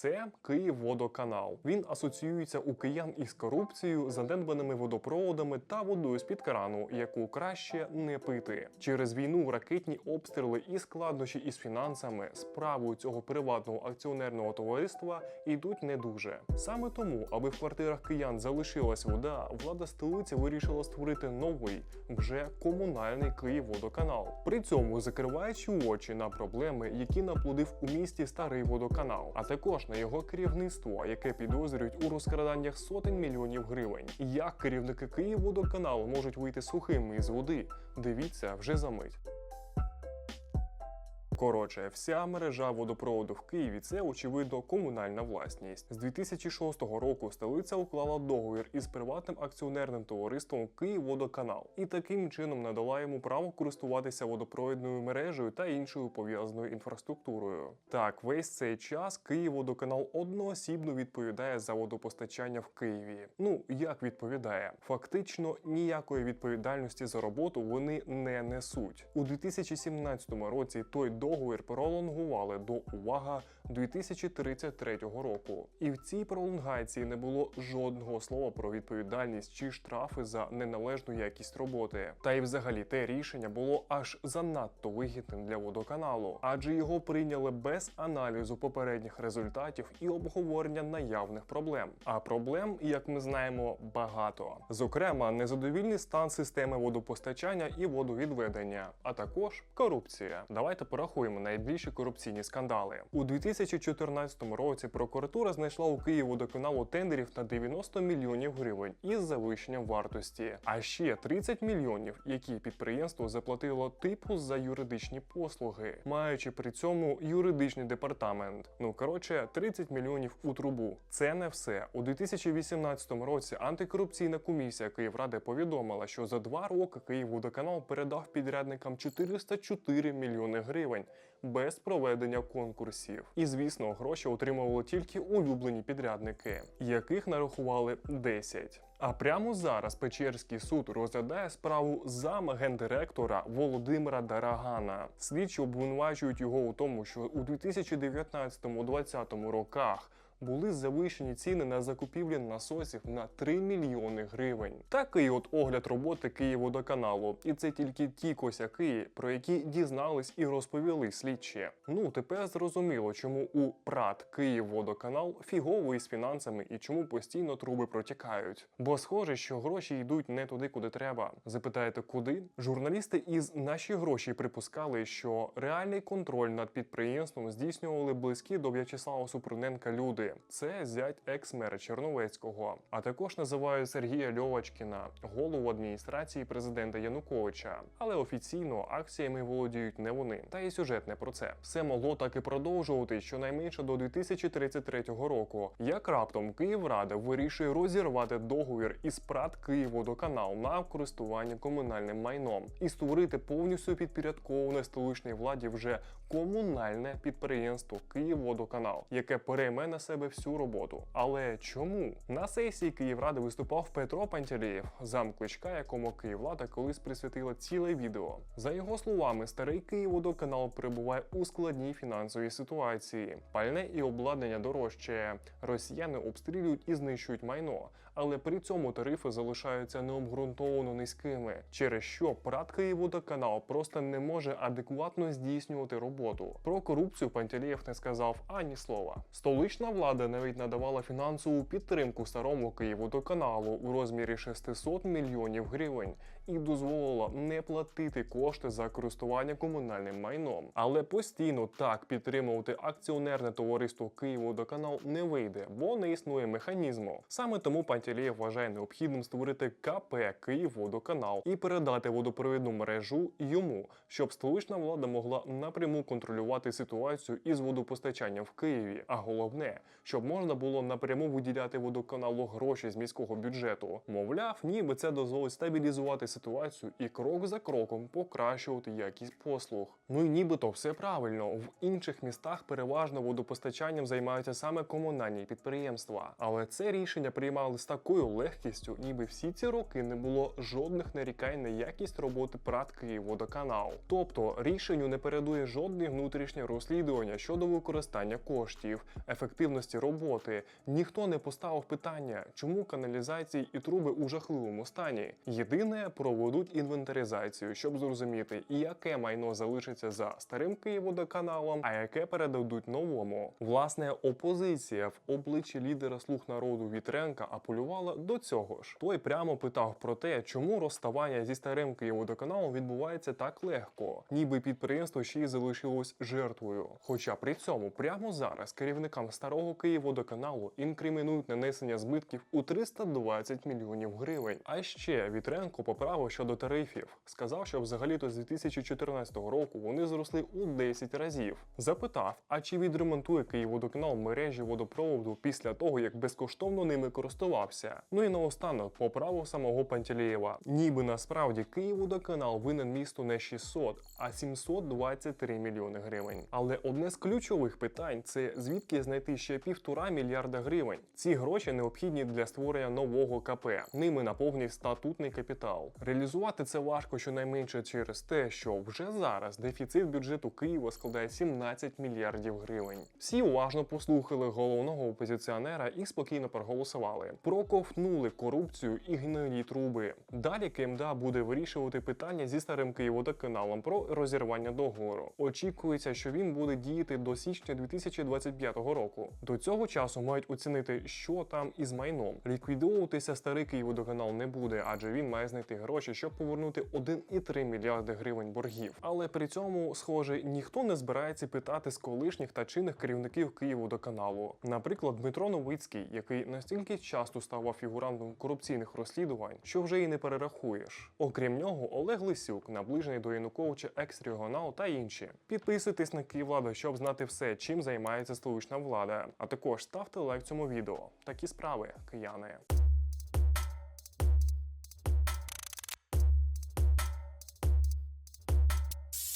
це Київводоканал. Він асоціюється у киян із корупцією, занедбаними водопроводами та водою з під крану, яку краще не пити. Через війну, ракетні обстріли і складнощі із фінансами справою цього приватного акціонерного товариства йдуть не дуже. Саме тому, аби в квартирах киян залишилась вода, влада столиці вирішила створити новий, вже комунальний Київводоканал. При цьому закриваючи очі на проблеми, які наплодив у місті старий водоканал, а також на його керівництво, яке підозрюють у розкраданнях сотень мільйонів гривень. Як керівники Київводоканалу можуть вийти сухими із води? Дивіться вже за мить. Коротше, вся мережа водопроводу в Києві це очевидно комунальна власність. З 2006 року столиця уклала договір із приватним акціонерним товариством Київводоканал і таким чином надала йому право користуватися водопровідною мережею та іншою пов'язаною інфраструктурою. Так, весь цей час Київводоканал одноосібно відповідає за водопостачання в Києві. Ну як відповідає, фактично ніякої відповідальності за роботу вони не несуть. У 2017 році той договір пролонгували до увага 2033 року. І в цій пролонгації не було жодного слова про відповідальність чи штрафи за неналежну якість роботи. Та й взагалі те рішення було аж занадто вигідним для водоканалу, адже його прийняли без аналізу попередніх результатів і обговорення наявних проблем. А проблем, як ми знаємо, багато. Зокрема, незадовільний стан системи водопостачання і водовідведення, а також корупція. Давайте порахуємо найбільші корупційні скандали. У 2014 році прокуратура знайшла у Києву Київводоканалу тендерів на 90 мільйонів гривень із завищенням вартості, а ще 30 мільйонів, які підприємство заплатило типу за юридичні послуги, маючи при цьому юридичний департамент. Ну коротше, 30 мільйонів у трубу. Це не все. У 2018 році антикорупційна комісія Київради повідомила, що за два роки Київводоканал передав підрядникам 404 мільйони гривень без проведення конкурсів. І звісно, гроші отримували тільки улюблені підрядники, яких нарахували 10. А прямо зараз Печерський суд розглядає справу зама гендиректора Володимира Дарагана. Слідчі обвинувачують його у тому, що у 2019-2020 роках були завищені ціни на закупівлі насосів на 3 мільйони гривень. Такий от огляд роботи Київводоканалу. І це тільки ті косяки, про які дізнались і розповіли слідчі. Ну тепер зрозуміло, чому у ПРАТ Київводоканал фігово із фінансами і чому постійно труби протікають. Бо схоже, що гроші йдуть не туди, куди треба. Запитаєте, куди? Журналісти із наші гроші припускали, що реальний контроль над підприємством здійснювали близькі до В'ячеслава Супруненка люди. Це зять екс-мера Черновецького, а також називають Сергія Льовачкіна, голову адміністрації президента Януковича. Але офіційно акціями володіють не вони. Та і сюжет не про це. Все могло так і продовжувати щонайменше до 2033 року. Як раптом Київрада вирішує розірвати договір із ПРАТ Київводоканал на користування комунальним майном і створити повністю підпорядковане столичній владі вже комунальне підприємство Київводоканал, яке перейме на себе всю роботу. Але чому на сесії Київради виступав Петро Пантелєєв, зам кличка, якому Київлада колись присвятила ціле відео. За його словами, старий Київводоканал перебуває у складній фінансовій ситуації. Пальне і обладнання дорожчає. Росіяни обстрілюють і знищують майно, але при цьому тарифи залишаються необґрунтовано низькими, через що ПРАТ Київводоканал просто не може адекватно здійснювати роботу. Про корупцію Пантелєєв не сказав ані слова. Столична влада навіть надавала фінансову підтримку старому Київводоканалу у розмірі 600 мільйонів гривень і дозволила не платити кошти за користування комунальним майном. Але постійно так підтримувати акціонерне товариство Київводоканал не вийде, бо не існує механізму. Саме тому Пантелєєв вважає необхідним створити КП Київводоканал і передати водопровідну мережу йому, щоб столична влада могла напряму контролювати ситуацію із водопостачанням в Києві. А головне, щоб можна було напряму виділяти водоканалу гроші з міського бюджету. Мовляв, ніби це дозволить стабілізувати ситуацію і крок за кроком покращувати якість послуг. Ну і нібито все правильно. В інших містах переважно водопостачанням займаються саме комунальні підприємства. Але це рішення приймали такою легкістю, ніби всі ці роки не було жодних нарікань на якість роботи ПРАТ Київводоканал. Тобто рішенню не передує жодне внутрішнє розслідування щодо використання коштів, ефективності роботи. Ніхто не поставив питання, чому каналізації і труби у жахливому стані. Єдине проведуть інвентаризацію, щоб зрозуміти, яке майно залишиться за старим Київводоканалом, а яке передадуть новому. Власне, опозиція в обличчі лідера слуг народу Вітренка апелювала до цього ж. Той прямо питав про те, чому розставання зі старим Київводоканалом відбувається так легко, ніби підприємство ще й залишилось жертвою. Хоча при цьому прямо зараз керівникам старого Київводоканалу інкримінують нанесення збитків у 320 мільйонів гривень. А ще Вітренко поправив щодо тарифів. Сказав, що взагалі-то з 2014 року вони зросли у 10 разів. Запитав, а чи відремонтує Київводоканал мережі водопроводу після того, як безкоштовно ними користувався. Ну і наостанок поправив самого Пантелєєва. Ніби насправді Київводоканал винен місту не 600, а 723 мільйони гривень. Але одне з ключових питань це звідки знайти ще півтора мільярда гривень. Ці гроші необхідні для створення нового КП. Ними наповнить статутний капітал. Реалізувати це важко щонайменше через те, що вже зараз дефіцит бюджету Києва складає 17 мільярдів гривень. Всі уважно послухали головного опозиціонера і спокійно проголосували. Проковтнули корупцію і гнилі труби. Далі КМДА буде вирішувати питання зі старим Київводоканалом про розірвання договору. Очікується, що він буде діяти до січня 2025 року. До цього часу мають оцінити, що там із майном. Ліквідовуватися старий Київводоканал не буде, адже він має знайти гроші, щоб повернути 1,3 мільярди гривень боргів. Але при цьому, схоже, ніхто не збирається питати з колишніх та чинних керівників Київводоканалу. Наприклад, Дмитро Новицький, який настільки часто ставав фігурантом корупційних розслідувань, що вже і не перерахуєш. Окрім нього, Олег Лисюк, наближений до Януковича екс-регіонал та інші. Підписуйтесь на Київладу, щоб знати все, чим займається столична влада. А також ставте лайк цьому відео. Такі справи, кияни.